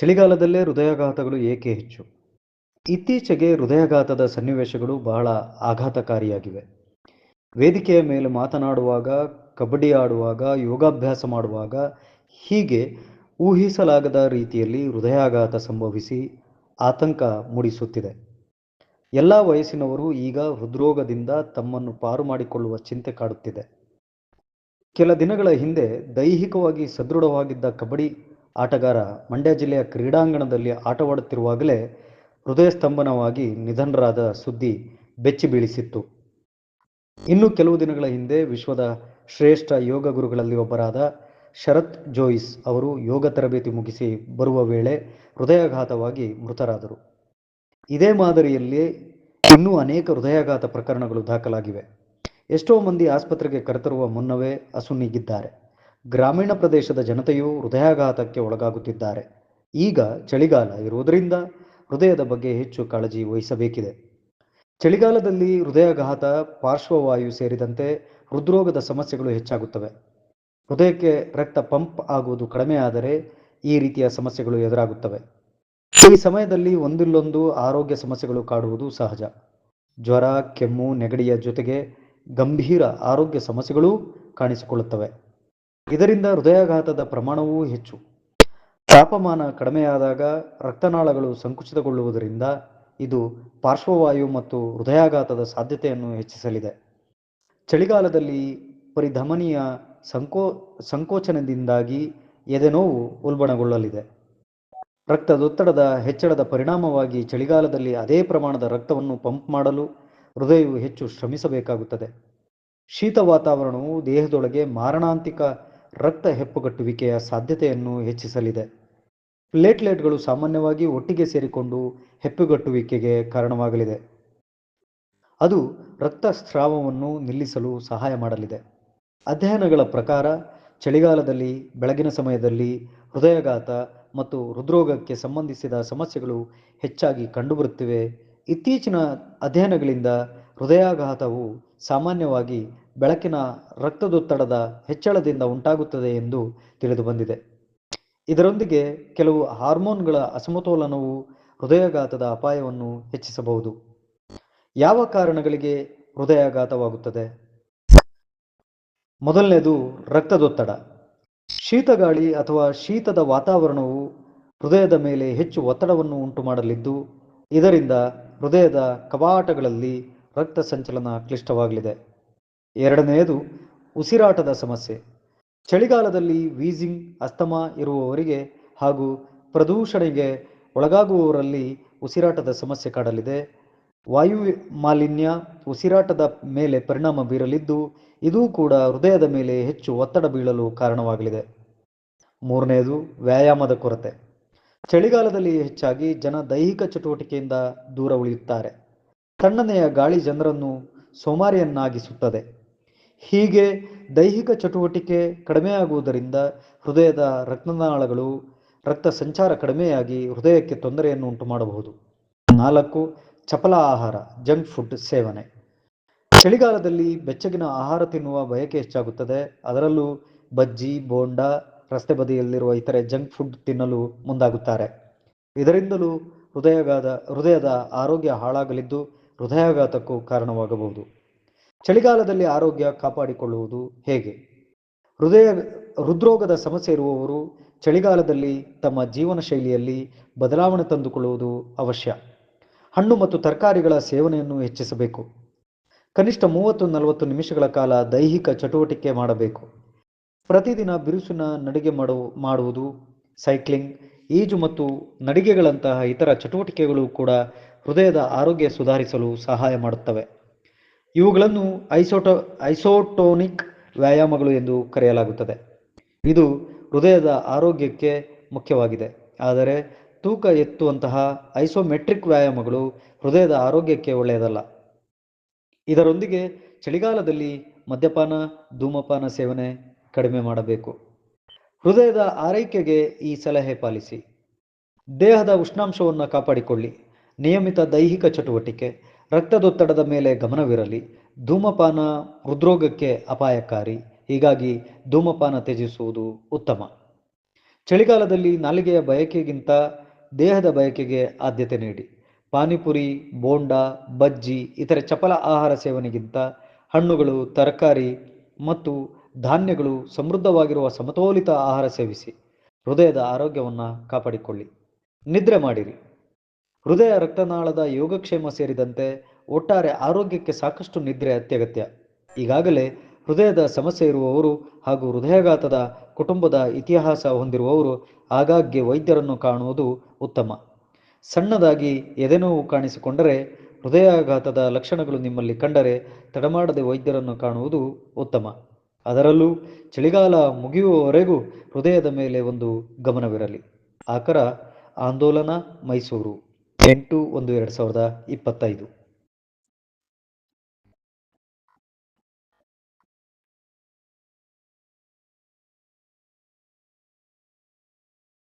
ಚಳಿಗಾಲದಲ್ಲೇ ಹೃದಯಾಘಾತಗಳು ಏಕೆ ಹೆಚ್ಚು? ಇತ್ತೀಚೆಗೆ ಹೃದಯಾಘಾತದ ಸನ್ನಿವೇಶಗಳು ಬಹಳ ಆಘಾತಕಾರಿಯಾಗಿವೆ. ವೇದಿಕೆಯ ಮೇಲೆ ಮಾತನಾಡುವಾಗ, ಕಬಡ್ಡಿ ಆಡುವಾಗ, ಯೋಗಾಭ್ಯಾಸ ಮಾಡುವಾಗ ಹೀಗೆ ಊಹಿಸಲಾಗದ ರೀತಿಯಲ್ಲಿ ಹೃದಯಾಘಾತ ಸಂಭವಿಸಿ ಆತಂಕ ಮೂಡಿಸುತ್ತಿದೆ. ಎಲ್ಲ ವಯಸ್ಸಿನವರು ಈಗ ಹೃದ್ರೋಗದಿಂದ ತಮ್ಮನ್ನು ಪಾರು ಮಾಡಿಕೊಳ್ಳುವ ಚಿಂತೆ ಕಾಡುತ್ತಿದೆ. ಕೆಲ ದಿನಗಳ ಹಿಂದೆ ದೈಹಿಕವಾಗಿ ಸದೃಢವಾಗಿದ್ದ ಕಬಡ್ಡಿ ಆಟಗಾರ ಮಂಡ್ಯ ಜಿಲ್ಲೆಯ ಕ್ರೀಡಾಂಗಣದಲ್ಲಿ ಆಟವಾಡುತ್ತಿರುವಾಗಲೇ ಹೃದಯ ಸ್ತಂಭನವಾಗಿ ನಿಧನರಾದ ಸುದ್ದಿ ಬೆಚ್ಚಿ ಬೀಳಿಸಿತ್ತು. ಇನ್ನು ಕೆಲವು ದಿನಗಳ ಹಿಂದೆ ವಿಶ್ವದ ಶ್ರೇಷ್ಠ ಯೋಗ ಗುರುಗಳಲ್ಲಿ ಒಬ್ಬರಾದ ಶರತ್ ಜೋಯಿಸ್ ಅವರು ಯೋಗ ತರಬೇತಿ ಮುಗಿಸಿ ಬರುವ ವೇಳೆ ಹೃದಯಾಘಾತವಾಗಿ ಮೃತರಾದರು. ಇದೇ ಮಾದರಿಯಲ್ಲಿ ಇನ್ನೂ ಅನೇಕ ಹೃದಯಾಘಾತ ಪ್ರಕರಣಗಳು ದಾಖಲಾಗಿವೆ. ಎಷ್ಟೋ ಮಂದಿ ಆಸ್ಪತ್ರೆಗೆ ಕರೆತರುವ ಮುನ್ನವೇ ಅಸುನೀಗಿದ್ದಾರೆ. ಗ್ರಾಮೀಣ ಪ್ರದೇಶದ ಜನತೆಯೂ ಹೃದಯಾಘಾತಕ್ಕೆ ಒಳಗಾಗುತ್ತಿದ್ದಾರೆ. ಈಗ ಚಳಿಗಾಲ ಇರುವುದರಿಂದ ಹೃದಯದ ಬಗ್ಗೆ ಹೆಚ್ಚು ಕಾಳಜಿ ವಹಿಸಬೇಕಿದೆ. ಚಳಿಗಾಲದಲ್ಲಿ ಹೃದಯಾಘಾತ, ಪಾರ್ಶ್ವವಾಯು ಸೇರಿದಂತೆ ಹೃದ್ರೋಗದ ಸಮಸ್ಯೆಗಳು ಹೆಚ್ಚಾಗುತ್ತವೆ. ಹೃದಯಕ್ಕೆ ರಕ್ತ ಪಂಪ್ ಆಗುವುದು ಕಡಿಮೆಯಾದರೆ ಈ ರೀತಿಯ ಸಮಸ್ಯೆಗಳು ಎದುರಾಗುತ್ತವೆ. ಈ ಸಮಯದಲ್ಲಿ ಒಂದಿಲ್ಲೊಂದು ಆರೋಗ್ಯ ಸಮಸ್ಯೆಗಳು ಕಾಡುವುದು ಸಹಜ. ಜ್ವರ, ಕೆಮ್ಮು, ನೆಗಡಿಯ ಜೊತೆಗೆ ಗಂಭೀರ ಆರೋಗ್ಯ ಸಮಸ್ಯೆಗಳೂ ಕಾಣಿಸಿಕೊಳ್ಳುತ್ತವೆ. ಇದರಿಂದ ಹೃದಯಾಘಾತದ ಪ್ರಮಾಣವೂ ಹೆಚ್ಚು. ತಾಪಮಾನ ಕಡಿಮೆಯಾದಾಗ ರಕ್ತನಾಳಗಳು ಸಂಕುಚಿತಗೊಳ್ಳುವುದರಿಂದ ಇದು ಪಾರ್ಶ್ವವಾಯು ಮತ್ತು ಹೃದಯಾಘಾತದ ಸಾಧ್ಯತೆಯನ್ನು ಹೆಚ್ಚಿಸಲಿದೆ. ಚಳಿಗಾಲದಲ್ಲಿ ಪರಿಧಮನಿಯ ಸಂಕೋ, ಸಂಕೋಚನದಿಂದಾಗಿ ಎದೆನೋವು ಉಲ್ಬಣಗೊಳ್ಳಲಿದೆ. ರಕ್ತದೊತ್ತಡದ ಹೆಚ್ಚಳದ ಪರಿಣಾಮವಾಗಿ ಚಳಿಗಾಲದಲ್ಲಿ ಅದೇ ಪ್ರಮಾಣದ ರಕ್ತವನ್ನು ಪಂಪ್ ಮಾಡಲು ಹೃದಯವು ಹೆಚ್ಚು ಶ್ರಮಿಸಬೇಕಾಗುತ್ತದೆ. ಶೀತ ವಾತಾವರಣವು ದೇಹದೊಳಗೆ ಮಾರಣಾಂತಿಕ ರಕ್ತ ಹೆಪ್ಪುಗಟ್ಟುವಿಕೆಯ ಸಾಧ್ಯತೆಯನ್ನು ಹೆಚ್ಚಿಸಲಿದೆ. ಪ್ಲೇಟ್ಲೆಟ್ಗಳು ಸಾಮಾನ್ಯವಾಗಿ ಒಟ್ಟಿಗೆ ಸೇರಿಕೊಂಡು ಹೆಪ್ಪುಗಟ್ಟುವಿಕೆಗೆ ಕಾರಣವಾಗಲಿದೆ. ಅದು ರಕ್ತಸ್ರಾವವನ್ನು ನಿಲ್ಲಿಸಲು ಸಹಾಯ ಮಾಡಲಿದೆ. ಅಧ್ಯಯನಗಳ ಪ್ರಕಾರ, ಚಳಿಗಾಲದಲ್ಲಿ, ಬೆಳಗಿನ ಸಮಯದಲ್ಲಿ ಹೃದಯಾಘಾತ ಮತ್ತು ಹೃದ್ರೋಗಕ್ಕೆ ಸಂಬಂಧಿಸಿದ ಸಮಸ್ಯೆಗಳು ಹೆಚ್ಚಾಗಿ ಕಂಡುಬರುತ್ತಿವೆ. ಇತ್ತೀಚಿನ ಅಧ್ಯಯನಗಳಿಂದ ಹೃದಯಾಘಾತವು ಸಾಮಾನ್ಯವಾಗಿ ಬೆಳಕಿನ ರಕ್ತದೊತ್ತಡದ ಹೆಚ್ಚಳದಿಂದ ಉಂಟಾಗುತ್ತದೆ ಎಂದು ತಿಳಿದುಬಂದಿದೆ. ಇದರೊಂದಿಗೆ ಕೆಲವು ಹಾರ್ಮೋನ್ಗಳ ಅಸಮತೋಲನವು ಹೃದಯಾಘಾತದ ಅಪಾಯವನ್ನು ಹೆಚ್ಚಿಸಬಹುದು. ಯಾವ ಕಾರಣಗಳಿಗೆ ಹೃದಯಾಘಾತವಾಗುತ್ತದೆ? ಮೊದಲನೇದು ರಕ್ತದೊತ್ತಡ. ಶೀತಗಾಳಿ ಅಥವಾ ಶೀತದ ವಾತಾವರಣವು ಹೃದಯದ ಮೇಲೆ ಹೆಚ್ಚು ಒತ್ತಡವನ್ನು ಉಂಟು ಮಾಡಲಿದ್ದು ಇದರಿಂದ ಹೃದಯದ ಕವಾಟಗಳಲ್ಲಿ ರಕ್ತ ಸಂಚಲನ ಕ್ಲಿಷ್ಟವಾಗಲಿದೆ. ಎರಡನೆಯದು ಉಸಿರಾಟದ ಸಮಸ್ಯೆ. ಚಳಿಗಾಲದಲ್ಲಿ ವೀಸಿಂಗ್, ಅಸ್ತಮಾ ಇರುವವರಿಗೆ ಹಾಗೂ ಪ್ರದೂಷಣೆಗೆ ಒಳಗಾಗುವವರಲ್ಲಿ ಉಸಿರಾಟದ ಸಮಸ್ಯೆ ಕಾಡಲಿದೆ. ವಾಯು ಮಾಲಿನ್ಯ, ಉಸಿರಾಟದ ಮೇಲೆ ಪರಿಣಾಮ ಬೀರಲಿದ್ದು, ಇದೂ ಕೂಡ ಹೃದಯದ ಮೇಲೆ ಹೆಚ್ಚು ಒತ್ತಡ ಬೀಳಲು ಕಾರಣವಾಗಲಿದೆ. ಮೂರನೆಯದು ವ್ಯಾಯಾಮದ ಕೊರತೆ. ಚಳಿಗಾಲದಲ್ಲಿ ಹೆಚ್ಚಾಗಿ ಜನ ದೈಹಿಕ ಚಟುವಟಿಕೆಯಿಂದ ದೂರ ಉಳಿಯುತ್ತಾರೆ. ತಣ್ಣನೆಯ ಗಾಳಿ ಜನರನ್ನು ಸೋಮಾರಿಯನ್ನಾಗಿಸುತ್ತದೆ. ಹೀಗೆ ದೈಹಿಕ ಚಟುವಟಿಕೆ ಕಡಿಮೆಯಾಗುವುದರಿಂದ ಹೃದಯದ ರಕ್ತನಾಳಗಳು, ರಕ್ತ ಸಂಚಾರ ಕಡಿಮೆಯಾಗಿ ಹೃದಯಕ್ಕೆ ತೊಂದರೆಯನ್ನು ಉಂಟು ಮಾಡಬಹುದು ನಾಲ್ಕು, ಚಪಲ ಆಹಾರ, ಜಂಕ್ ಫುಡ್ ಸೇವನೆ. ಚಳಿಗಾಲದಲ್ಲಿ ಬೆಚ್ಚಗಿನ ಆಹಾರ ತಿನ್ನುವ ಬಯಕೆ ಹೆಚ್ಚಾಗುತ್ತದೆ. ಅದರಲ್ಲೂ ಬಜ್ಜಿ, ಬೋಂಡ, ರಸ್ತೆ ಬದಿಯಲ್ಲಿರುವ ಇತರೆ ಜಂಕ್ ಫುಡ್ ತಿನ್ನಲು ಮುಂದಾಗುತ್ತಾರೆ. ಇದರಿಂದಲೂ ಹೃದಯಗಾದ, ಹೃದಯದ ಆರೋಗ್ಯ ಹಾಳಾಗಲಿದ್ದು ಹೃದಯಾಘಾತಕ್ಕೂ ಕಾರಣವಾಗಬಹುದು. ಚಳಿಗಾಲದಲ್ಲಿ ಆರೋಗ್ಯ ಕಾಪಾಡಿಕೊಳ್ಳುವುದು ಹೇಗೆ? ಹೃದಯ, ಹೃದ್ರೋಗದ ಸಮಸ್ಯೆ ಇರುವವರು ಚಳಿಗಾಲದಲ್ಲಿ ತಮ್ಮ ಜೀವನ ಶೈಲಿಯಲ್ಲಿ ಬದಲಾವಣೆ ತಂದುಕೊಳ್ಳುವುದು ಅವಶ್ಯ. ಹಣ್ಣು ಮತ್ತು ತರಕಾರಿಗಳ ಸೇವನೆಯನ್ನು ಹೆಚ್ಚಿಸಬೇಕು. ಕನಿಷ್ಠ ಮೂವತ್ತು ನಲವತ್ತು ನಿಮಿಷಗಳ ಕಾಲ ದೈಹಿಕ ಚಟುವಟಿಕೆ ಮಾಡಬೇಕು. ಪ್ರತಿದಿನ ಬಿರುಸಿನ ನಡಿಗೆ ಮಾಡು, ಮಾಡುವುದು, ಸೈಕ್ಲಿಂಗ್, ಈಜು ಮತ್ತು ನಡಿಗೆಗಳಂತಹ ಇತರ ಚಟುವಟಿಕೆಗಳು ಕೂಡ ಹೃದಯದ ಆರೋಗ್ಯ ಸುಧಾರಿಸಲು ಸಹಾಯ ಮಾಡುತ್ತವೆ. ಇವುಗಳನ್ನು ಐಸೋಟೋ, ಐಸೋಟೋನಿಕ್ ವ್ಯಾಯಾಮಗಳು ಎಂದು ಕರೆಯಲಾಗುತ್ತದೆ. ಇದು ಹೃದಯದ ಆರೋಗ್ಯಕ್ಕೆ ಮುಖ್ಯವಾಗಿದೆ. ಆದರೆ ತೂಕ ಎತ್ತುವಂತಹ ಐಸೋಮೆಟ್ರಿಕ್ ವ್ಯಾಯಾಮಗಳು ಹೃದಯದ ಆರೋಗ್ಯಕ್ಕೆ ಒಳ್ಳೆಯದಲ್ಲ. ಇದರೊಂದಿಗೆ ಚಳಿಗಾಲದಲ್ಲಿ ಮದ್ಯಪಾನ, ಧೂಮಪಾನ ಸೇವನೆ ಕಡಿಮೆ ಮಾಡಬೇಕು. ಹೃದಯದ ಆರೈಕೆಗೆ ಈ ಸಲಹೆ ಪಾಲಿಸಿ. ದೇಹದ ಉಷ್ಣಾಂಶವನ್ನು ಕಾಪಾಡಿಕೊಳ್ಳಿ. ನಿಯಮಿತ ದೈಹಿಕ ಚಟುವಟಿಕೆ, ರಕ್ತದೊತ್ತಡದ ಮೇಲೆ ಗಮನವಿರಲಿ, ಧೂಮಪಾನ ಹೃದ್ರೋಗಕ್ಕೆ ಅಪಾಯಕಾರಿ, ಹೀಗಾಗಿ ಧೂಮಪಾನ ತ್ಯಜಿಸುವುದು ಉತ್ತಮ. ಚಳಿಗಾಲದಲ್ಲಿ ನಾಲಿಗೆಯ ಬಯಕೆಗಿಂತ ದೇಹದ ಬಯಕೆಗೆ ಆದ್ಯತೆ ನೀಡಿ. ಪಾನಿಪುರಿ, ಬೋಂಡಾ, ಬಜ್ಜಿ, ಇತರೆ ಚಪಲ ಆಹಾರ ಸೇವನೆಗಿಂತ ಹಣ್ಣುಗಳು, ತರಕಾರಿ ಮತ್ತು ಧಾನ್ಯಗಳು ಸಮೃದ್ಧವಾಗಿರುವ ಸಮತೋಲಿತ ಆಹಾರ ಸೇವಿಸಿ, ಹೃದಯದ ಆರೋಗ್ಯವನ್ನು ಕಾಪಾಡಿಕೊಳ್ಳಿ. ನಿದ್ರೆ ಮಾಡಿರಿ. ಹೃದಯ ರಕ್ತನಾಳದ ಯೋಗಕ್ಷೇಮ ಸೇರಿದಂತೆ ಒಟ್ಟಾರೆ ಆರೋಗ್ಯಕ್ಕೆ ಸಾಕಷ್ಟು ನಿದ್ರೆ ಅತ್ಯಗತ್ಯ. ಈಗಾಗಲೇ ಹೃದಯದ ಸಮಸ್ಯೆ ಇರುವವರು ಹಾಗೂ ಹೃದಯಾಘಾತದ ಕುಟುಂಬದ ಇತಿಹಾಸ ಹೊಂದಿರುವವರು ಆಗಾಗ್ಗೆ ವೈದ್ಯರನ್ನು ಕಾಣುವುದು ಉತ್ತಮ. ಸಣ್ಣದಾಗಿ ಎದೆನೋವು ಕಾಣಿಸಿಕೊಂಡರೆ ಹೃದಯಾಘಾತದ ಲಕ್ಷಣಗಳು ನಿಮ್ಮಲ್ಲಿ ಕಂಡರೆ ತಡಮಾಡದೆ ವೈದ್ಯರನ್ನು ಕಾಣುವುದು ಉತ್ತಮ. ಅದರಲ್ಲೂ ಚಳಿಗಾಲ ಮುಗಿಯುವವರೆಗೂ ಹೃದಯದ ಮೇಲೆ ಒಂದು ಗಮನವಿರಲಿ. ಆಕರ ಆಂದೋಲನ ಮೈಸೂರು. ಎಂಟು ಒಂದು ಎರಡು ಸಾವಿರದ ಇಪ್ಪತ್ತೈದು.